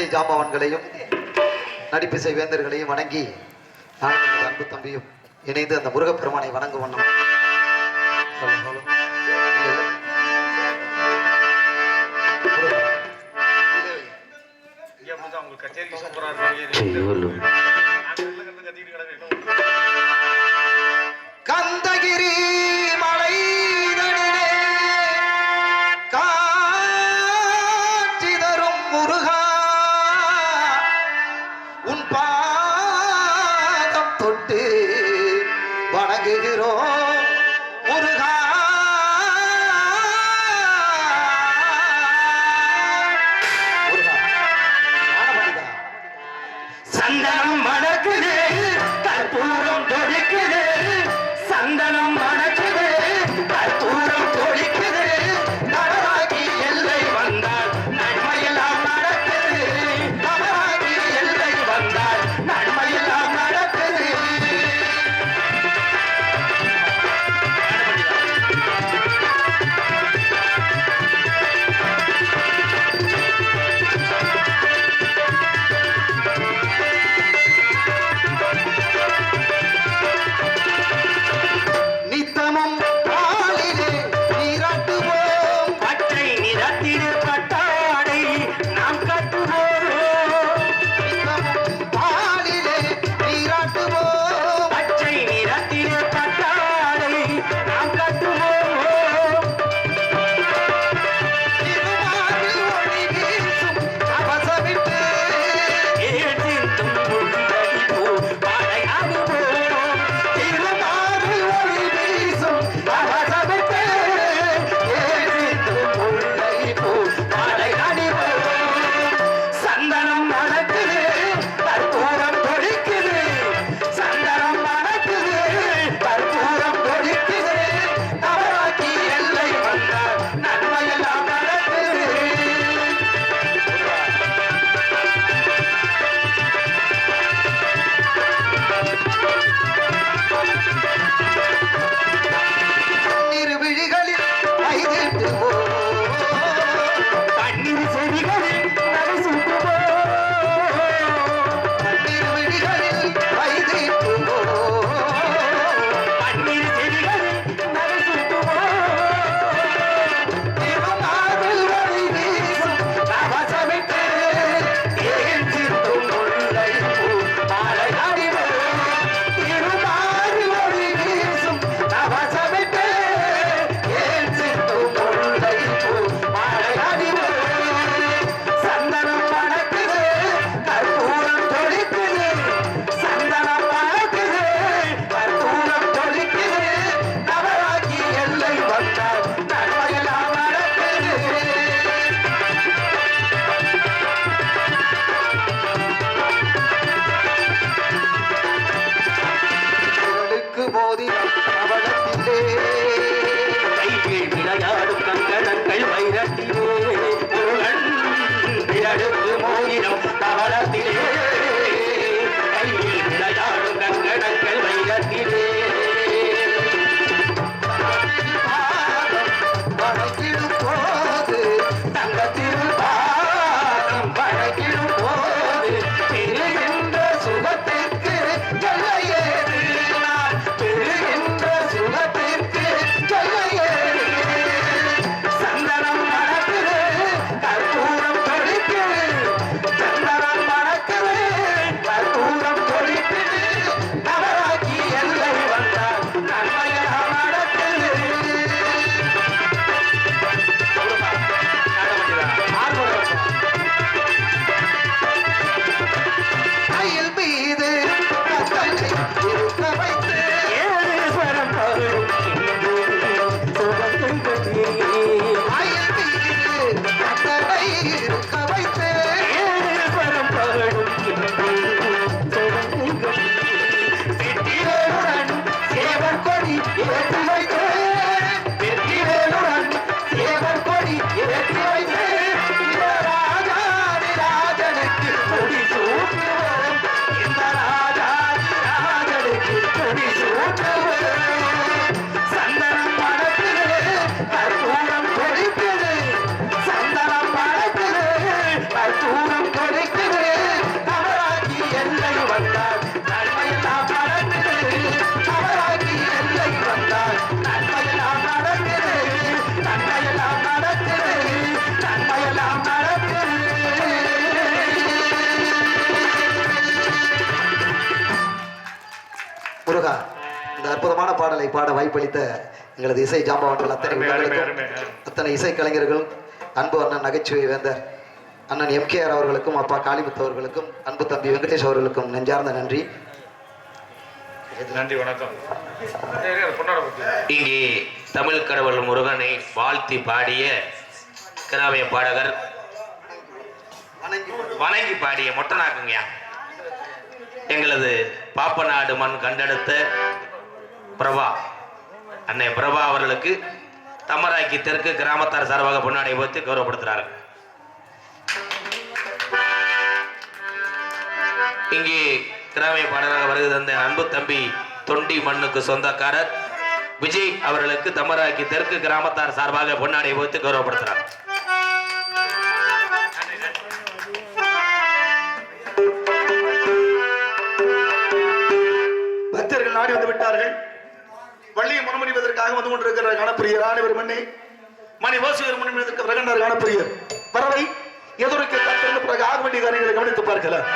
இசை ஜாம்பவான்களையும் நடிப்பிசை வேந்தர்களையும் வணங்கி நாங்கள் அன்பு தம்பியும் இணைந்து அந்த முருகப்பெருமானை வணங்கும் வண்ணம் கந்தகிரி வாய்ப்பளித்த எங்களது இசை ஜாம்பவான்கள் அத்தனை. அத்தனை இசை கலைஞர்கள் அன்பு அண்ணன் நகைச்சுவை வேந்தர் அண்ணன் எம்கேஆர் அவர்களுக்கும் அப்பா காளிமுத்து அவர்களுக்கும் அன்பு தம்பி வெங்கடேஷ் அவர்களுக்கும் நெஞ்சார்ந்த நன்றி. நன்றி வணக்கம். இங்கே தமிழ் கடவுள் முருகனை வாழ்த்தி பாடிய கிராமிய பாடகர் வணங்கி பாடிய மொட்டனாக்குங்கய்யா எங்களது பாப்பநாடு மண் கண்டெடுத்த பிரபா அன்னை பிரபா அவர்களுக்கு தமராக்கி தெற்கு கிராமத்தார் சார்பாக பொன்னாடை போத்து கௌரவப்படுத்துறாரு இங்கே கிராமிய பாடலாக வருகை தந்த அன்பு தம்பி தொண்டி மண்ணுக்கு சொந்தக்காரர் விஜய் அவர்களுக்கு தமராக்கி தெற்கு கிராமத்தார் சார்பாக பொன்னாடை போத்து கௌரவப்படுத்துறார். வள்ளியை முன்மணிவதற்காக வந்து கொண்டிருக்கிற கணப்பிரியர் ஆணிவர் மண்ணி மணி ஓசியர் முன்மணிவதற்கு பிரகண்டார் கணப்பிரியர் பறவை எதிர்க்கு காத்திருந்து பிறகு ஆக வேண்டிய காரியங்களை கவனித்து பார்க்கலாம்.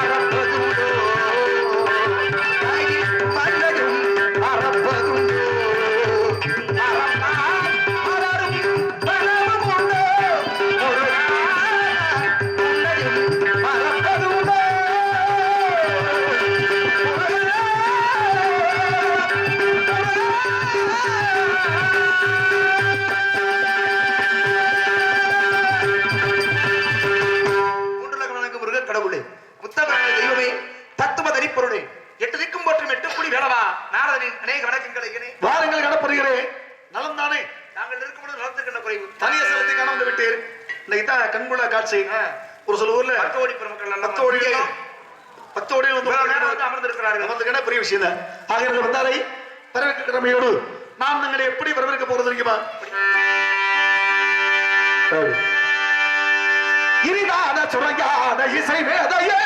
Bye. ஒரு சில ஊர்ல பத்து ஓடி பெருமக்கள் பத்து ஓடிகள் பத்து ஓடிகள் வந்து இவ்வளவு நேரம் வந்து அமர்ந்திருக்கிறார்கள். அமர்ந்துக்கிட்ட பெரிய விஷயம் தான் ஆக எனக்கு வந்தாரை வரவேற்க கடமையோடு நாம் தங்களை எப்படி வரவேற்க போறது தெரியுமா? இனிதான சுரங்கான இசை வேதையே.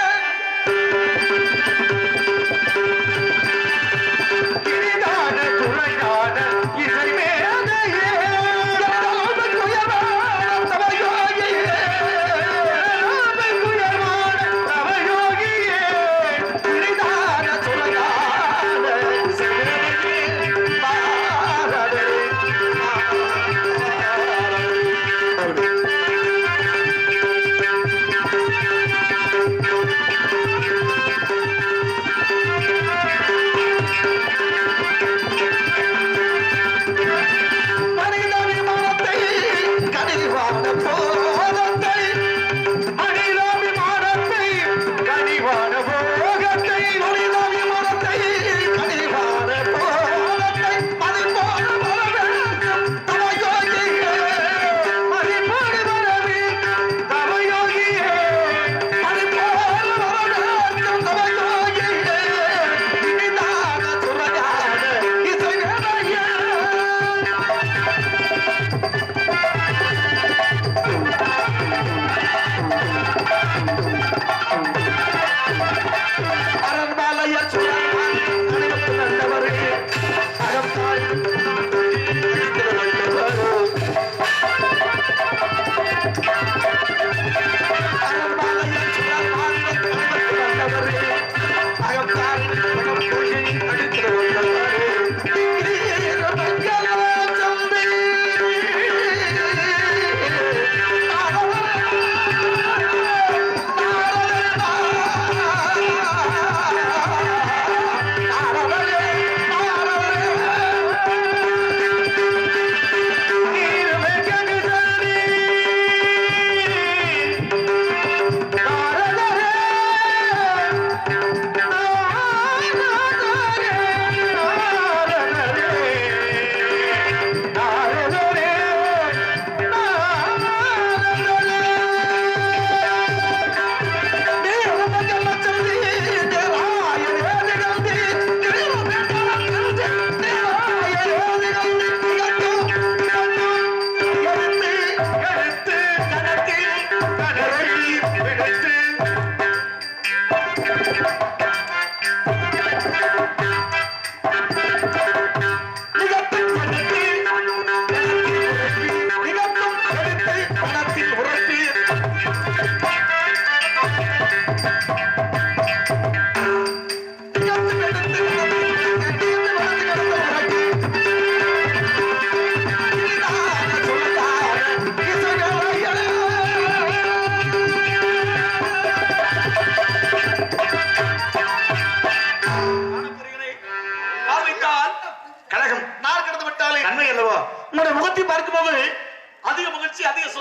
Música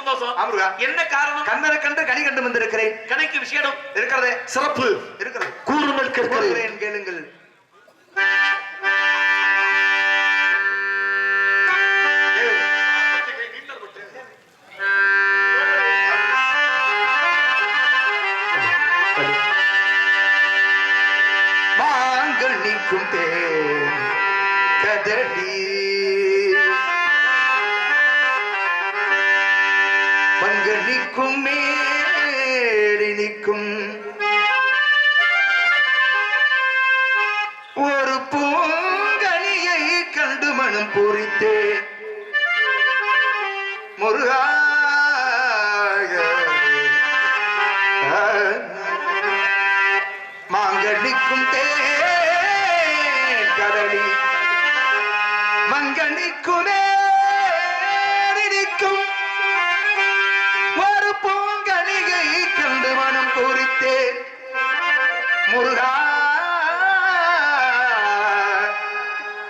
சந்தோஷம் ஆமுருகா என்ன காரணம்? கண்ணரை கண்டு கனி கண்டு வந்திருக்கிறேன். கணக்கு விஷயம் இருக்கிறதே சிறப்பு. இருக்கிறது. கூறுங்கள் கேட்கிறேன். கேளுங்கள். ஒரு பூங்கனியை கண்டு மனம் பூரித்தே முருகா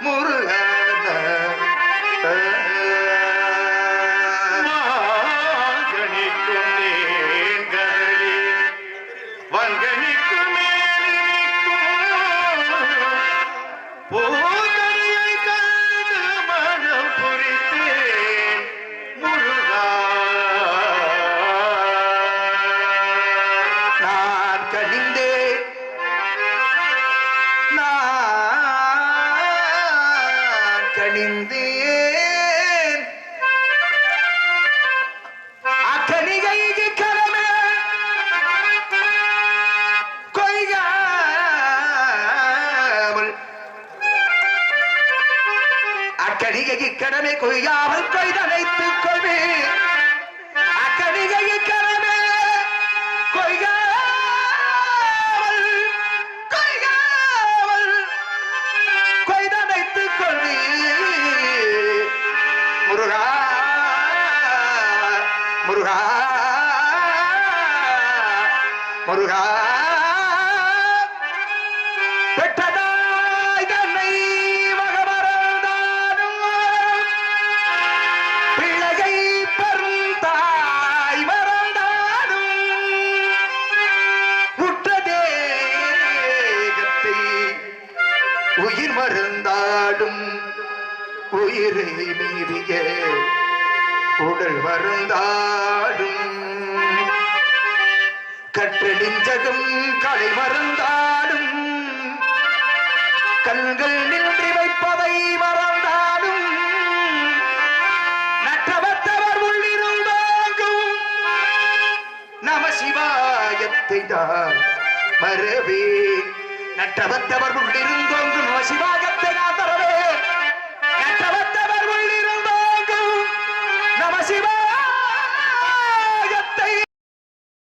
முருகா முருகா முருகா. உயிர் மருந்தாடும் உயிரை மீறிய உடல் வருந்தாடும் கற்றெளிஞ்சகம் களை மறந்தாடும் கண்கள் நின்று வைப்பதை மறந்தாடும். நற்றவத்தவர் உள்ளிருந்தாங்கும் நம சிவாயத்தை தான் மறவே நற்றவத்தவர் உள்ளிருந்தோங்கும் நம சிவாயத்தை நான்